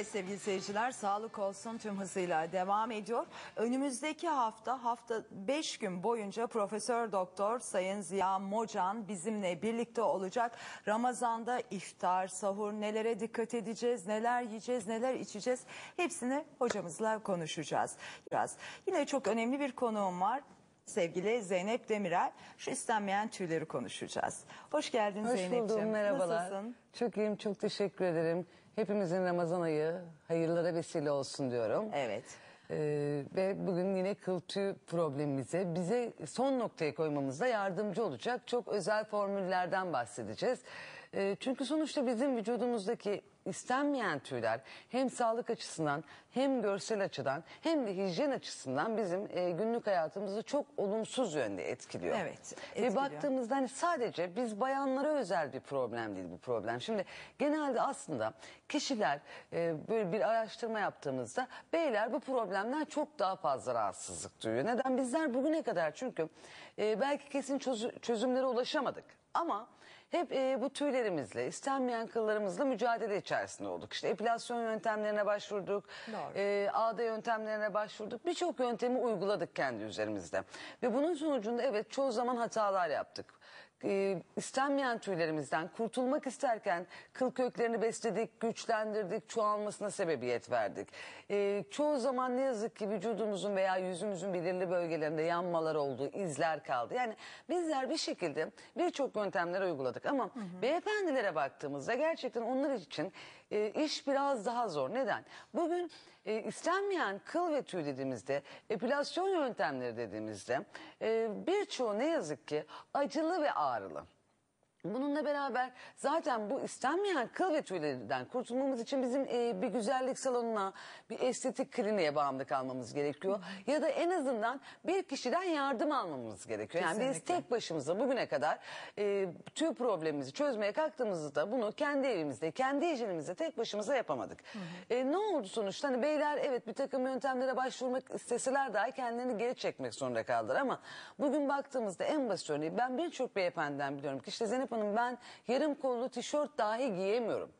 Evet sevgili seyirciler sağlık olsun tüm hızıyla devam ediyor. Önümüzdeki hafta hafta 5 gün boyunca Profesör Doktor Sayın Ziya Mocan bizimle birlikte olacak. Ramazanda iftar, sahur nelere dikkat edeceğiz, neler yiyeceğiz, neler içeceğiz hepsini hocamızla konuşacağız. Biraz. Yine çok önemli bir konuğum var. Sevgili Zeynep Demirel, şu istenmeyen tüyleri konuşacağız. Hoş geldin Hoş Zeynep'ciğim. buldum, merhabalar. Nasılsın? Çok iyiyim, çok teşekkür ederim. Hepimizin Ramazan ayı hayırlara vesile olsun diyorum. Evet. Ee, ve bugün yine kıl tüy problemimize bize son noktaya koymamızda yardımcı olacak çok özel formüllerden bahsedeceğiz. Ee, çünkü sonuçta bizim vücudumuzdaki istenmeyen tüyler hem sağlık açısından hem görsel açıdan hem de hijyen açısından bizim e, günlük hayatımızı çok olumsuz yönde etkiliyor. Evet, Ve etkiliyor. baktığımızda hani sadece biz bayanlara özel bir problem değil bu problem. Şimdi genelde aslında kişiler e, böyle bir araştırma yaptığımızda beyler bu problemden çok daha fazla rahatsızlık duyuyor. Neden? Bizler bugüne kadar çünkü e, belki kesin çözü- çözümlere ulaşamadık ama hep e, bu tüylerimizle, istenmeyen kıllarımızla mücadele içerisinde olduk. İşte epilasyon yöntemlerine başvurduk, Doğru. e, ağda yöntemlerine başvurduk. Birçok yöntemi uyguladık kendi üzerimizde. Ve bunun sonucunda evet çoğu zaman hatalar yaptık. E, istenmeyen tüylerimizden kurtulmak isterken kıl köklerini besledik, güçlendirdik, çoğalmasına sebebiyet verdik. E, çoğu zaman ne yazık ki vücudumuzun veya yüzümüzün belirli bölgelerinde yanmalar oldu, izler kaldı. Yani bizler bir şekilde birçok yöntemler uyguladık ama beyefendilere baktığımızda gerçekten onlar için e, iş biraz daha zor. Neden? Bugün e, istenmeyen kıl ve tüy dediğimizde, epilasyon yöntemleri dediğimizde e, birçoğu ne yazık ki acılı ve ağrılı. Bununla beraber zaten bu istenmeyen kıl ve tüylerden kurtulmamız için bizim e, bir güzellik salonuna, bir estetik kliniğe bağımlı kalmamız gerekiyor. Ya da en azından bir kişiden yardım almamız gerekiyor. Yani biz Kesinlikle. tek başımıza bugüne kadar e, tüy problemimizi çözmeye kalktığımızda bunu kendi evimizde, kendi hijyenimizde tek başımıza yapamadık. E, ne oldu sonuçta? Hani beyler evet bir takım yöntemlere başvurmak isteseler dahi kendilerini geri çekmek zorunda kaldılar ama bugün baktığımızda en basit örneği ben birçok beyefendiden biliyorum ki işte Zeynep Hanım ben yarım kollu tişört dahi giyemiyorum.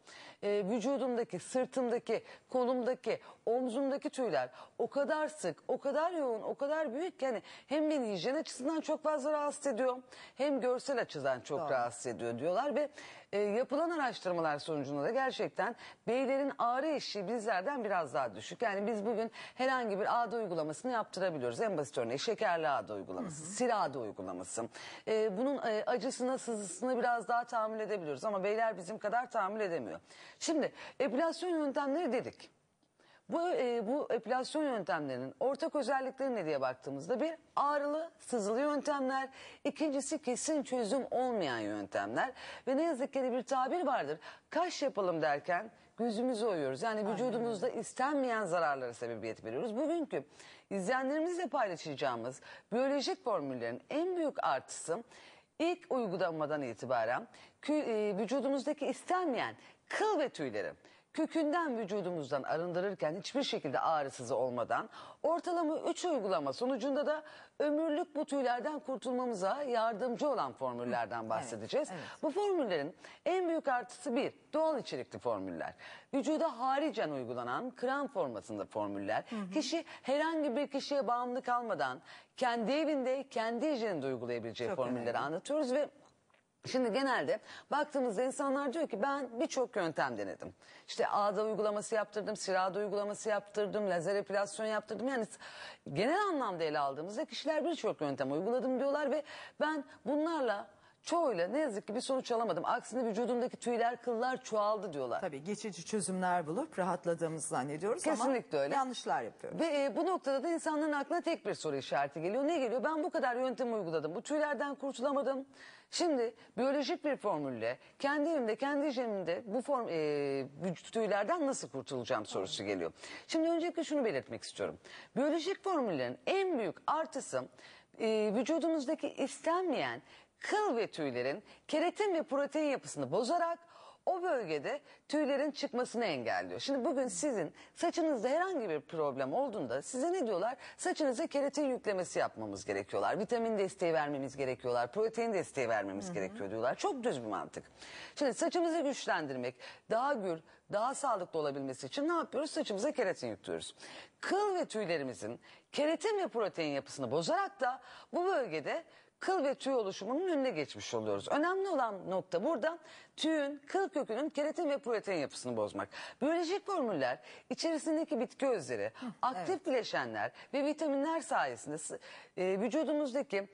E, vücudumdaki, sırtımdaki, kolumdaki, omzumdaki tüyler o kadar sık, o kadar yoğun, o kadar büyük ki hani hem beni hijyen açısından çok fazla rahatsız ediyor hem görsel açıdan çok rahatsız ediyor diyorlar ve e, yapılan araştırmalar sonucunda da gerçekten beylerin ağrı eşiği bizlerden biraz daha düşük. Yani biz bugün herhangi bir ağda uygulamasını yaptırabiliyoruz. En basit örneği şekerli ağda uygulaması, sir ağda uygulaması. E, bunun e, acısına, sızısına biraz daha tahammül edebiliyoruz ama beyler bizim kadar tahammül edemiyor. Şimdi epilasyon yöntemleri dedik. Bu, e, bu epilasyon yöntemlerinin ortak özellikleri ne diye baktığımızda bir ağrılı, sızılı yöntemler, ikincisi kesin çözüm olmayan yöntemler ve ne yazık ki de bir tabir vardır. Kaş yapalım derken gözümüzü oyuyoruz. Yani vücudumuzda istenmeyen zararlara sebebiyet veriyoruz. Bugünkü izleyenlerimizle paylaşacağımız biyolojik formüllerin en büyük artısı ilk uygulamadan itibaren e, vücudumuzdaki istenmeyen kıl ve tüyleri kökünden vücudumuzdan arındırırken hiçbir şekilde ağrısız olmadan ortalama 3 uygulama sonucunda da ömürlük bu tüylerden kurtulmamıza yardımcı olan formüllerden bahsedeceğiz. evet. Bu formüllerin en büyük artısı bir doğal içerikli formüller. Vücuda haricen uygulanan krem formasında formüller. Kişi herhangi bir kişiye bağımlı kalmadan kendi evinde kendi hijyeninde uygulayabileceği Çok formülleri önemli. anlatıyoruz ve Şimdi genelde baktığımızda insanlar diyor ki ben birçok yöntem denedim. İşte ağda uygulaması yaptırdım, sirada uygulaması yaptırdım, lazer epilasyon yaptırdım. Yani genel anlamda ele aldığımızda kişiler birçok yöntem uyguladım diyorlar ve ben bunlarla çoğuyla ne yazık ki bir sonuç alamadım. Aksine vücudumdaki tüyler, kıllar çoğaldı diyorlar. Tabii geçici çözümler bulup rahatladığımızı zannediyoruz Kesinlikle ama öyle. yanlışlar yapıyoruz. Ve e, bu noktada da insanların aklına tek bir soru işareti geliyor. Ne geliyor? Ben bu kadar yöntem uyguladım. Bu tüylerden kurtulamadım. Şimdi biyolojik bir formülle kendi evimde, kendi hijyenimde bu form, e, vücut tüylerden nasıl kurtulacağım sorusu geliyor. Şimdi öncelikle şunu belirtmek istiyorum. Biyolojik formüllerin en büyük artısı e, vücudumuzdaki istenmeyen kıl ve tüylerin keratin ve protein yapısını bozarak o bölgede tüylerin çıkmasını engelliyor. Şimdi bugün sizin saçınızda herhangi bir problem olduğunda size ne diyorlar? Saçınıza keratin yüklemesi yapmamız gerekiyorlar. Vitamin desteği vermemiz gerekiyorlar. Protein desteği vermemiz gerekiyor diyorlar. Çok düz bir mantık. Şimdi saçımızı güçlendirmek, daha gür, daha sağlıklı olabilmesi için ne yapıyoruz? Saçımıza keratin yüklüyoruz. Kıl ve tüylerimizin keratin ve protein yapısını bozarak da bu bölgede kıl ve tüy oluşumunun önüne geçmiş oluyoruz. Önemli olan nokta burada tüyün, kıl kökünün keratin ve protein yapısını bozmak. Biyolojik formüller içerisindeki bitki özleri, aktif bileşenler ve vitaminler sayesinde e, vücudumuzdaki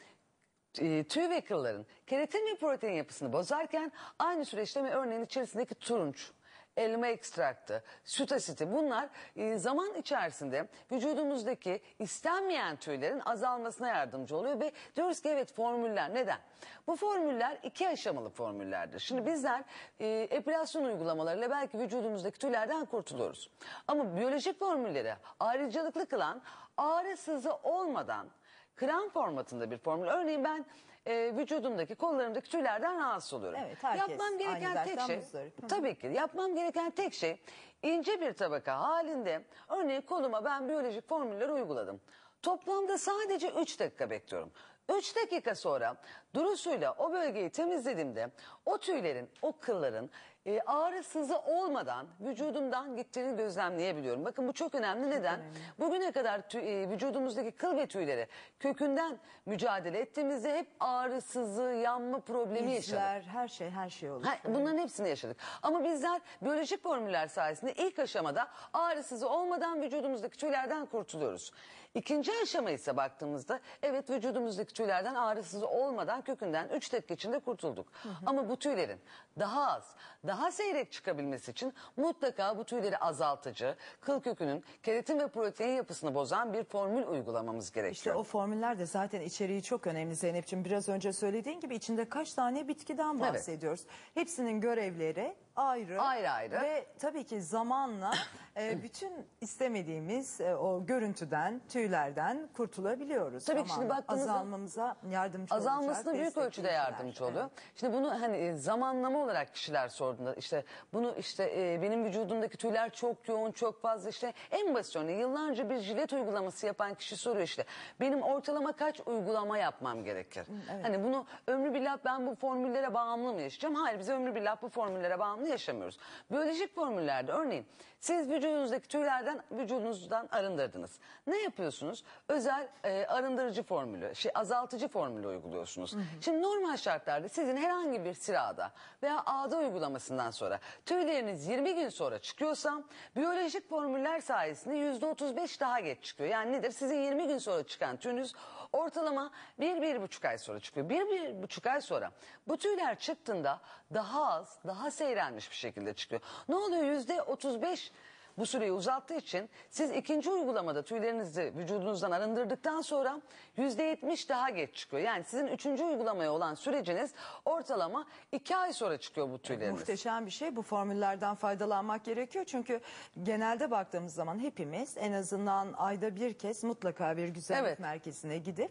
e, tüy ve kılların keratin ve protein yapısını bozarken aynı süreçte mi örneğin içerisindeki turunç, elma ekstraktı, süt asiti bunlar e, zaman içerisinde vücudumuzdaki istenmeyen tüylerin azalmasına yardımcı oluyor ve diyoruz ki evet formüller neden? Bu formüller iki aşamalı formüllerdir. Şimdi bizler e, epilasyon uygulamalarıyla belki vücudumuzdaki tüylerden kurtuluyoruz. Ama biyolojik formülleri ayrıcalıklı kılan ağrı sızı olmadan krem formatında bir formül. Örneğin ben e, vücudumdaki kollarımdaki tüylerden rahatsız oluyorum. Evet, herkes Yapmam aynı gereken tek dertten şey muzdarip. Hı. tabii ki yapmam gereken tek şey ince bir tabaka halinde örneğin koluma ben biyolojik formüller uyguladım. Toplamda sadece 3 dakika bekliyorum. 3 dakika sonra durusuyla o bölgeyi temizlediğimde o tüylerin, o kılların e, ağrı sızı olmadan vücudumdan gittiğini gözlemleyebiliyorum. Bakın bu çok önemli. Neden? Bugüne kadar tüy- e, vücudumuzdaki kıl ve tüyleri kökünden mücadele ettiğimizde hep ağrı, sızı, yanma problemi yaşadık. İzler, her şey her şey olur. Ha, bunların hepsini yaşadık. Ama bizler biyolojik formüller sayesinde ilk aşamada ağrısız olmadan vücudumuzdaki tüylerden kurtuluyoruz. İkinci aşama ise baktığımızda evet vücudumuzdaki tüylerden ağrısız olmadan kökünden 3 dakika içinde kurtulduk. Ama bu tüylerin daha az, daha seyrek çıkabilmesi için mutlaka bu tüyleri azaltıcı, kıl kökünün keratin ve protein yapısını bozan bir formül uygulamamız gerekiyor. İşte o formüller de zaten içeriği çok önemli Zeynep'ciğim. Biraz önce söylediğin gibi içinde kaç tane bitkiden bahsediyoruz. Hepsinin görevleri ayrı. Ayrı ayrı. Ve tabii ki zamanla e, bütün istemediğimiz e, o görüntüden, tüylerden kurtulabiliyoruz. Tabii ki şimdi Zamanla. baktığımızda- Azalmamıza yardımcı azalmasına olacak. büyük ölçüde yardımcı oluyor. Evet. Şimdi bunu hani e, zamanlama olarak kişiler sorduğunda işte bunu işte e, benim vücudumdaki tüyler çok yoğun çok fazla işte en basit örneği yıllarca bir jilet uygulaması yapan kişi soruyor işte benim ortalama kaç uygulama yapmam gerekir? Hani bunu ömrü billah ben bu formüllere bağımlı mı yaşayacağım? Hayır biz ömrü billah bu formüllere bağımlı yaşamıyoruz. Biyolojik formüllerde örneğin siz vücudunuzdaki tüylerden vücudunuzdan arındırdınız. Ne yapıyorsunuz? Özel e, arındırıcı formülü, şey azaltıcı formülü uyguluyorsunuz. Şimdi normal şartlarda sizin herhangi bir sirada veya ağda uygulamasından sonra tüyleriniz 20 gün sonra çıkıyorsa biyolojik formüller sayesinde %35 daha geç çıkıyor. Yani nedir? Sizin 20 gün sonra çıkan tüyünüz ortalama 1-1,5 ay sonra çıkıyor. 1-1,5 ay sonra bu tüyler çıktığında daha az, daha seyrelmiş bir şekilde çıkıyor. Ne oluyor? %35 bu süreyi uzattığı için siz ikinci uygulamada tüylerinizi vücudunuzdan arındırdıktan sonra %70 daha geç çıkıyor. Yani sizin üçüncü uygulamaya olan süreciniz ortalama iki ay sonra çıkıyor bu tüyleriniz. Muhteşem bir şey. Bu formüllerden faydalanmak gerekiyor. Çünkü genelde baktığımız zaman hepimiz en azından ayda bir kez mutlaka bir güzellik Evet. merkezine gidip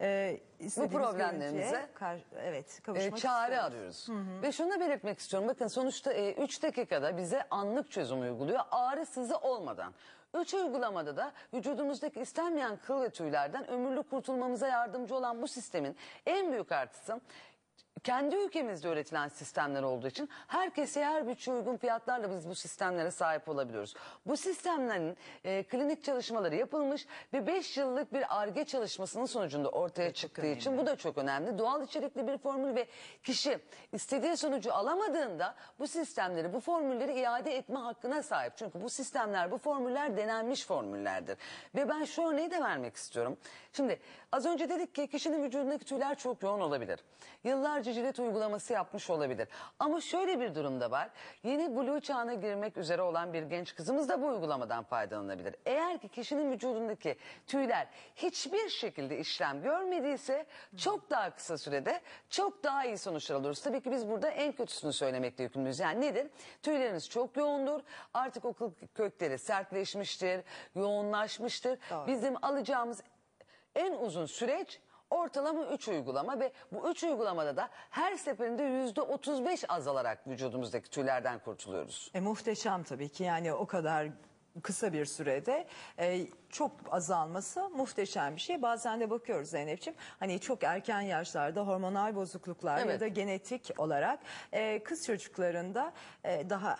e, istediğimiz problemlerimize, kar- evet e, kavuşmak çare istiyoruz. arıyoruz. Ve şunu da belirtmek istiyorum. Bakın sonuçta 3 dakikada bize anlık çözüm uyguluyor. Ağrı sızı olmadan. 3 uygulamada da vücudumuzdaki istenmeyen kıl ve tüylerden ömürlük kurtulmamıza yardımcı olan bu sistemin en büyük artısı kendi ülkemizde üretilen sistemler olduğu için herkese her bütçe uygun fiyatlarla biz bu sistemlere sahip olabiliyoruz. Bu sistemlerin e, klinik çalışmaları yapılmış ve 5 yıllık bir ARGE çalışmasının sonucunda ortaya çıktığı için bu da çok önemli. Doğal içerikli bir formül ve kişi istediği sonucu alamadığında bu sistemleri, bu formülleri iade etme hakkına sahip. Çünkü bu sistemler, bu formüller denenmiş formüllerdir. Ve ben şu örneği de vermek istiyorum. Şimdi az önce dedik ki kişinin vücudundaki tüyler çok yoğun olabilir. Yıllarca cilet uygulaması yapmış olabilir. Ama şöyle bir durumda var. Yeni blue çağına girmek üzere olan bir genç kızımız da bu uygulamadan faydalanabilir. Eğer ki kişinin vücudundaki tüyler hiçbir şekilde işlem görmediyse çok daha kısa sürede çok daha iyi sonuçlar alıyoruz. Tabii ki biz burada en kötüsünü söylemekle yükümlüyüz. Yani nedir? Tüyleriniz çok yoğundur. Artık o kökleri sertleşmiştir, yoğunlaşmıştır. Doğru. Bizim alacağımız en uzun süreç Ortalama 3 uygulama ve bu 3 uygulamada da her seferinde %35 azalarak vücudumuzdaki tüylerden kurtuluyoruz. E, muhteşem tabii ki yani o kadar kısa bir sürede e, çok azalması muhteşem bir şey. Bazen de bakıyoruz Zeynep'ciğim hani çok erken yaşlarda hormonal bozukluklar ya Evet. da genetik olarak e, kız çocuklarında e, daha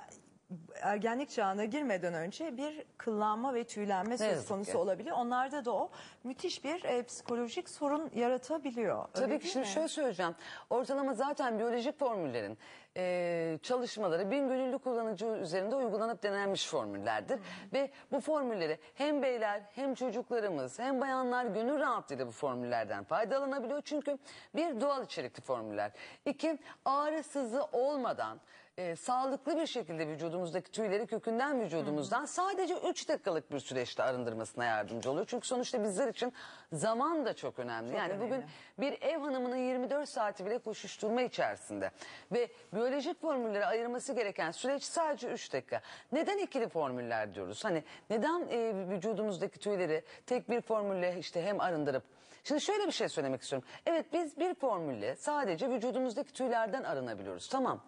ergenlik çağına girmeden önce bir kıllanma ve tüylenme söz yazık konusu ki. olabiliyor. Onlarda da o müthiş bir e, psikolojik sorun yaratabiliyor. Öyle Tabii ki şimdi mi? şöyle söyleyeceğim. Ortalama zaten biyolojik formüllerin e, çalışmaları bin gönüllü kullanıcı üzerinde uygulanıp denenmiş formüllerdir. Ve bu formülleri hem beyler hem çocuklarımız hem bayanlar gönül rahatlığıyla bu formüllerden faydalanabiliyor. Çünkü bir doğal içerikli formüller. İki ağrı sızı olmadan e, sağlıklı bir şekilde vücudumuzdaki tüyleri kökünden vücudumuzdan sadece 3 dakikalık bir süreçte arındırmasına yardımcı oluyor. Çünkü sonuçta bizler için zaman da çok önemli. yani bugün önemli. bir ev hanımının 24 saati bile koşuşturma içerisinde ve biyolojik formülleri ayırması gereken süreç sadece 3 dakika. Neden ikili formüller diyoruz? Hani neden e, vücudumuzdaki tüyleri tek bir formülle işte hem arındırıp Şimdi şöyle bir şey söylemek istiyorum. Evet biz bir formülle sadece vücudumuzdaki tüylerden arınabiliyoruz. Tamam.